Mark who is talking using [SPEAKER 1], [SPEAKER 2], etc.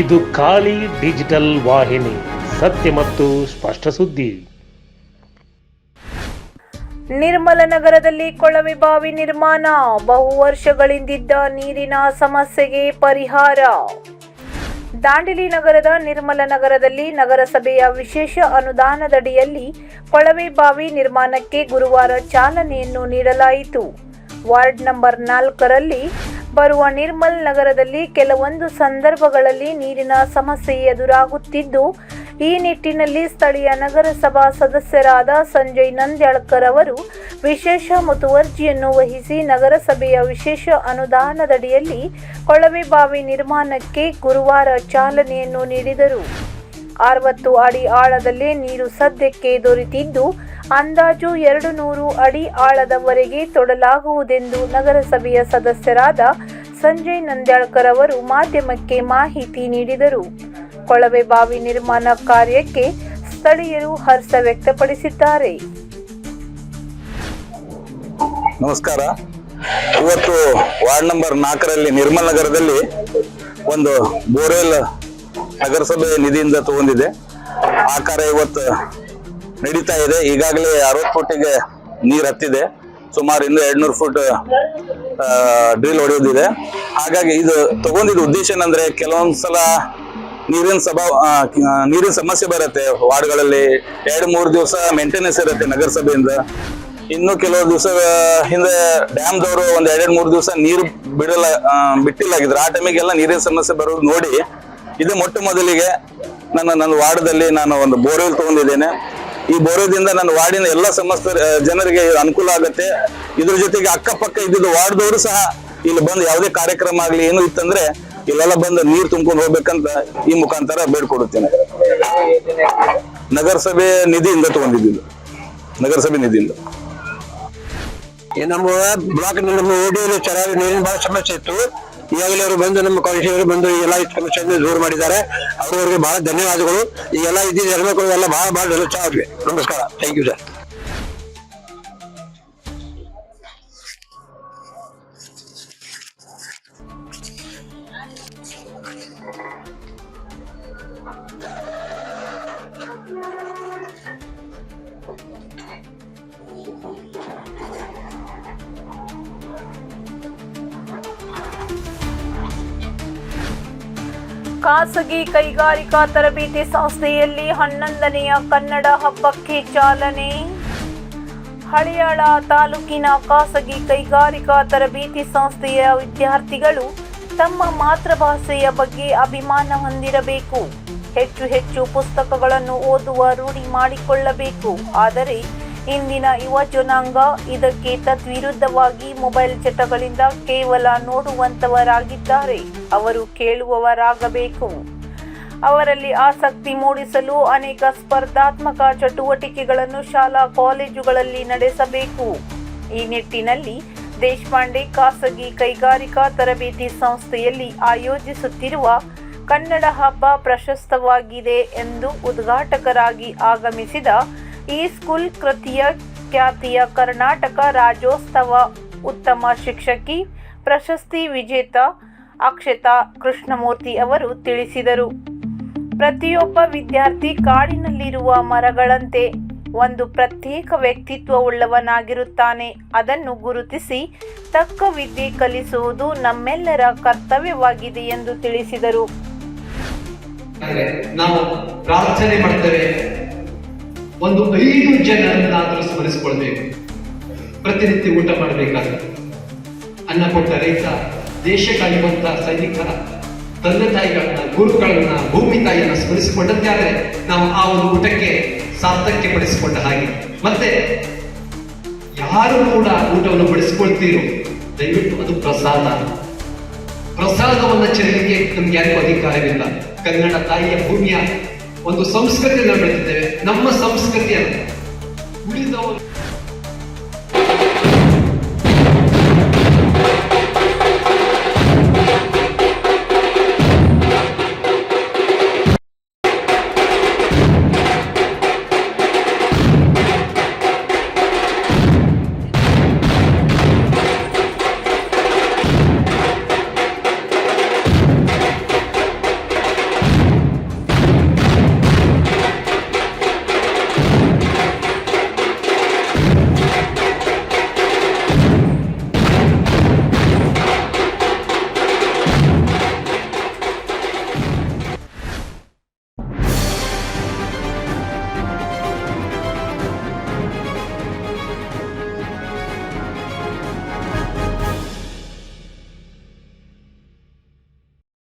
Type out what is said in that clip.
[SPEAKER 1] ಇದು ಖಾಲಿ ಡಿಜಿಟಲ್ ವಾಹಿನಿ, ಸತ್ಯ ಮತ್ತು ಸ್ಪಷ್ಟ ಸುದ್ದಿ.
[SPEAKER 2] ನಿರ್ಮಲ ನಗರದಲ್ಲಿ ಕೊಳವೆ ಬಾವಿ ನಿರ್ಮಾಣ, ಬಹು ವರ್ಷಗಳಿಂದಿದ್ದ ನೀರಿನ ಸಮಸ್ಯೆಗೆ ಪರಿಹಾರ. ದಾಂಡೇಲಿ ನಗರದ ನಿರ್ಮಲ ನಗರದಲ್ಲಿ ನಗರಸಭೆಯ ವಿಶೇಷ ಅನುದಾನದಡಿಯಲ್ಲಿ ಕೊಳವೆ ಬಾವಿ ನಿರ್ಮಾಣಕ್ಕೆ ಗುರುವಾರ ಚಾಲನೆಯನ್ನು ನೀಡಲಾಯಿತು. ವಾರ್ಡ್ ನಂಬರ್ ನಾಲ್ಕರಲ್ಲಿ ಬರುವ ನಿರ್ಮಲ್ ನಗರದಲ್ಲಿ ಕೆಲವೊಂದು ಸಂದರ್ಭಗಳಲ್ಲಿ ನೀರಿನ ಸಮಸ್ಯೆ ಎದುರಾಗುತ್ತಿದ್ದು, ಈ ನಿಟ್ಟಿನಲ್ಲಿ ಸ್ಥಳೀಯ ನಗರಸಭಾ ಸದಸ್ಯರಾದ ಸಂಜಯ್ ನಂದ್ಯಾಳ್ಕರ್ ಅವರು ವಿಶೇಷ ಮುತುವರ್ಜಿಯನ್ನು ವಹಿಸಿ ನಗರಸಭೆಯ ವಿಶೇಷ ಅನುದಾನದಡಿಯಲ್ಲಿ ಕೊಳವೆ ಬಾವಿ ನಿರ್ಮಾಣಕ್ಕೆ ಗುರುವಾರ ಚಾಲನೆಯನ್ನು ನೀಡಿದರು. ಅರವತ್ತು ಅಡಿ ಆಳದಲ್ಲಿ ನೀರು ಸದ್ಯಕ್ಕೆ ದೊರೆತಿದ್ದು ಅಂದಾಜು ಎರಡು ನೂರು ಅಡಿ ಆಳದವರೆಗೆ ತೊಡಲಾಗುವುದೆಂದು ನಗರಸಭೆಯ ಸದಸ್ಯರಾದ ಸಂಜಯ್ ನಂದ್ಯಾಳ್ಕರ್ ಅವರು ಮಾಧ್ಯಮಕ್ಕೆ ಮಾಹಿತಿ ನೀಡಿದರು. ಕೊಳವೆ ಬಾವಿ ನಿರ್ಮಾಣ ಕಾರ್ಯಕ್ಕೆ ಸ್ಥಳೀಯರು ಹರ್ಷ ವ್ಯಕ್ತಪಡಿಸಿದ್ದಾರೆ.
[SPEAKER 3] ನಮಸ್ಕಾರ. ಇವತ್ತು ವಾರ್ಡ್ ನಂಬರ್ ನಾಲ್ಕರಲ್ಲಿ ನಿರ್ಮಲ್ ನಗರದಲ್ಲಿ ಒಂದು ಬೋರ್ವೆಲ್ ನಗರಸಭೆ ನಿಧಿಯಿಂದ ತಗೊಂಡಿದೆ. ಆ ಕಾರ್ಯ ಇವತ್ತು ನಡೀತಾ ಇದೆ. ಈಗಾಗಲೇ ಅರವತ್ತು ಫುಟಿಗೆ ನೀರು ಹತ್ತಿದೆ. ಸುಮಾರು ಇನ್ನೂ ಎರಡ್ನೂರು ಫುಟ್ ಡ್ರಿಲ್ ಹೊಡೆಯೋದಿದೆ ಹಾಗಾಗಿ ಇದು ತಗೊಂಡಿದ್ದ ಉದ್ದೇಶ ಏನಂದ್ರೆ ಕೆಲವೊಂದು ಸಲ ನೀರಿನ ಸಭಾ ನೀರಿನ ಸಮಸ್ಯೆ ಬರುತ್ತೆ. ವಾರ್ಡ್ಗಳಲ್ಲಿ ಎರಡು, ಮೂರು ದಿವಸ ಮೇಂಟೆನೆನ್ಸ್ ಇರುತ್ತೆ ನಗರಸಭೆಯಿಂದ. ಇನ್ನು ಕೆಲವು ದಿವಸ ಹಿಂದೆ ಡ್ಯಾಮ್ದವರು ಒಂದ್ ಎರಡೆರಡು ಮೂರು ದಿವಸ ನೀರು ಬಿಡಲ್ಲ ಬಿಟ್ಟಿಲ್ಲ. ಬಿಟ್ಟಿಲ್ಲಾಗಿದ್ರು ಆ ಟೈಮಿಗೆಲ್ಲ ನೀರಿನ ಸಮಸ್ಯೆ ಬರೋದು ನೋಡಿ. ಇದು ಮೊಟ್ಟ ಮೊದಲಿಗೆ ನನ್ನ ನನ್ನ ವಾರ್ಡ್ದಲ್ಲಿ ನಾನು ಒಂದು ಬೋರ್ವೆಲ್ ತಗೊಂಡಿದ್ದೇನೆ. ಈ ಬೋರ್ವೆಲ್ದಿಂದ ನನ್ನ ವಾರ್ಡಿನ ಎಲ್ಲ ಸಮಸ್ತ ಜನರಿಗೆ ಅನುಕೂಲ ಆಗುತ್ತೆ. ಇದ್ರ ಜೊತೆಗೆ ಅಕ್ಕಪಕ್ಕ ಇದ್ದಿದ್ದು ವಾರ್ಡ್ದವರು ಸಹ ಇಲ್ಲಿ ಬಂದು ಯಾವುದೇ ಕಾರ್ಯಕ್ರಮ ಆಗಲಿ ಏನು ಇತ್ತಂದ್ರೆ ಇಲ್ಲೆಲ್ಲ ಬಂದು ನೀರು ತುಂಬ್ಕೊಂಡು ಹೋಗ್ಬೇಕಂತ ಈ ಮುಖಾಂತರ ಬೇಡ್ಕೊಡುತ್ತೇನೆ. ನಗರಸಭೆ ನಿಧಿಯಿಂದ ತಗೊಂಡಿದ್ದು ನಗರಸಭೆ ನಿಧಿಯಿಂದ.
[SPEAKER 4] ನಮ್ಮ ಬ್ಲಾಕ್ ನಮ್ಮ ಓಡಿಯಲ್ಲಿ ಚೆನ್ನಾಗಿ ನೀರಿನ ಬಹಳ ಸಮಸ್ಯೆ ಇತ್ತು. ಈಗಾಗಲೇ ಅವರು ಬಂದು ನಮ್ಮ ಕಾಲೇಜಿನವರು ಬಂದು ಎಲ್ಲ ಸಮಸ್ಯೆಯನ್ನು ದೂರ ಮಾಡಿದ್ದಾರೆ. ಅವರವರಿಗೆ ಬಹಳ ಧನ್ಯವಾದಗಳು. ಈಗೆಲ್ಲ ಇದ್ದಿದ್ದ ಹೆಣ್ಮಕ್ಳು ಎಲ್ಲ ಬಹಳ ಬಹಳ ಧನ್ಯವಾದ. ಅವ್ರಿಗೆ ನಮಸ್ಕಾರ. ಥ್ಯಾಂಕ್ ಯು ಸರ್
[SPEAKER 2] ಖಾಸಗಿ ಕೈಗಾರಿಕಾ ತರಬೇತಿ ಸಂಸ್ಥೆಯಲ್ಲಿ ಹನ್ನೊಂದನೆಯ ಕನ್ನಡ ಹಬ್ಬಕ್ಕೆ ಚಾಲನೆ. ಹಳಿಯಾಳ ತಾಲೂಕಿನ ಖಾಸಗಿ ಕೈಗಾರಿಕಾ ತರಬೇತಿ ಸಂಸ್ಥೆಯ ವಿದ್ಯಾರ್ಥಿಗಳು ತಮ್ಮ ಮಾತೃಭಾಷೆಯ ಬಗ್ಗೆ ಅಭಿಮಾನ ಹೊಂದಿರಬೇಕು. ಹೆಚ್ಚು ಹೆಚ್ಚು ಪುಸ್ತಕಗಳನ್ನು ಓದುವ ರೂಢಿ ಮಾಡಿಕೊಳ್ಳಬೇಕು. ಆದರೆ ಇಂದಿನ ಯುವ ಜನಾಂಗ ಇದಕ್ಕೆ ತದ್ವಿರುದ್ಧವಾಗಿ ಮೊಬೈಲ್ ಚಟಗಳಿಂದ ಕೇವಲ ನೋಡುವಂತವರಾಗಿದ್ದಾರೆ. ಅವರು ಕೇಳುವವರಾಗಬೇಕು. ಅವರಲ್ಲಿ ಆಸಕ್ತಿ ಮೂಡಿಸಲು ಅನೇಕ ಸ್ಪರ್ಧಾತ್ಮಕ ಚಟುವಟಿಕೆಗಳನ್ನು ಶಾಲಾ ಕಾಲೇಜುಗಳಲ್ಲಿ ನಡೆಸಬೇಕು. ಈ ನಿಟ್ಟಿನಲ್ಲಿ ದೇಶಪಾಂಡೆ ಖಾಸಗಿ ಕೈಗಾರಿಕಾ ತರಬೇತಿ ಸಂಸ್ಥೆಯಲ್ಲಿ ಆಯೋಜಿಸುತ್ತಿರುವ ಕನ್ನಡ ಹಬ್ಬ ಪ್ರಶಸ್ತವಾಗಿದೆ ಎಂದು ಉದ್ಘಾಟಕರಾಗಿ ಆಗಮಿಸಿದ ಈ ಸ್ಕೂಲ್ ಕೃತಿಯ ಖ್ಯಾತಿಯ ಕರ್ನಾಟಕ ರಾಜ್ಯೋತ್ಸವ ಉತ್ತಮ ಶಿಕ್ಷಕಿ ಪ್ರಶಸ್ತಿ ವಿಜೇತ ಅಕ್ಷತಾ ಕೃಷ್ಣಮೂರ್ತಿ ಅವರು ತಿಳಿಸಿದರು. ಪ್ರತಿಯೊಬ್ಬ ವಿದ್ಯಾರ್ಥಿ ಕಾಡಿನಲ್ಲಿರುವ ಮರಗಳಂತೆ ಒಂದು ಪ್ರತ್ಯೇಕ ವ್ಯಕ್ತಿತ್ವವುಳ್ಳವನಾಗಿರುತ್ತಾನೆ. ಅದನ್ನು ಗುರುತಿಸಿ ತಕ್ಕ ವಿದ್ಯೆ ಕಲಿಸುವುದು ನಮ್ಮೆಲ್ಲರ ಕರ್ತವ್ಯವಾಗಿದೆ ಎಂದು ತಿಳಿಸಿದರು.
[SPEAKER 5] ಪ್ರಾರ್ಥನೆ ಮಾಡ್ತೇವೆ. ಒಂದು ಐದು ಜನರನ್ನಾದರೂ ಸ್ಮರಿಸಿಕೊಳ್ಬೇಕು. ಪ್ರತಿನಿತ್ಯ ಊಟ ಮಾಡಬೇಕಾದ್ರೆ ಅನ್ನ ಕೊಟ್ಟ ರೈತ, ದೇಶ ಕಾಯುವಂತ ಸೈನಿಕರ ತಂದೆ ತಾಯಿಗಳನ್ನ, ಗುರುಗಳನ್ನ, ಭೂಮಿ ತಾಯಿಯನ್ನ ಸ್ಮರಿಸಿಕೊಂಡಂತೆ ಆದರೆ ನಾವು ಆ ಒಂದು ಊಟಕ್ಕೆ ಸಾರ್ಥಕ್ಯ ಪಡಿಸಿಕೊಂಡ ಹಾಗೆ. ಮತ್ತೆ ಯಾರು ಕೂಡ ಊಟವನ್ನು ಬಡಿಸಿಕೊಳ್ತೀರೋ ದಯವಿಟ್ಟು ಅದು ಪ್ರಸಾದ. ಪ್ರಸಾದವನ್ನ ಚೆಲ್ಲಲಿಕ್ಕೆ ನಮ್ಗೆ ಯಾರಿಗೂ ಅಧಿಕಾರವಿಲ್ಲ. ಕನ್ನಡ ತಾಯಿಯ ಭೂಮಿಯ ಒಂದು ಸಂಸ್ಕೃತಿಯನ್ನು ಬೆಳೆದಿದ್ದೇವೆ. ನಮ್ಮ ಸಂಸ್ಕೃತಿ ಅಂತ ಉಳಿದವರು.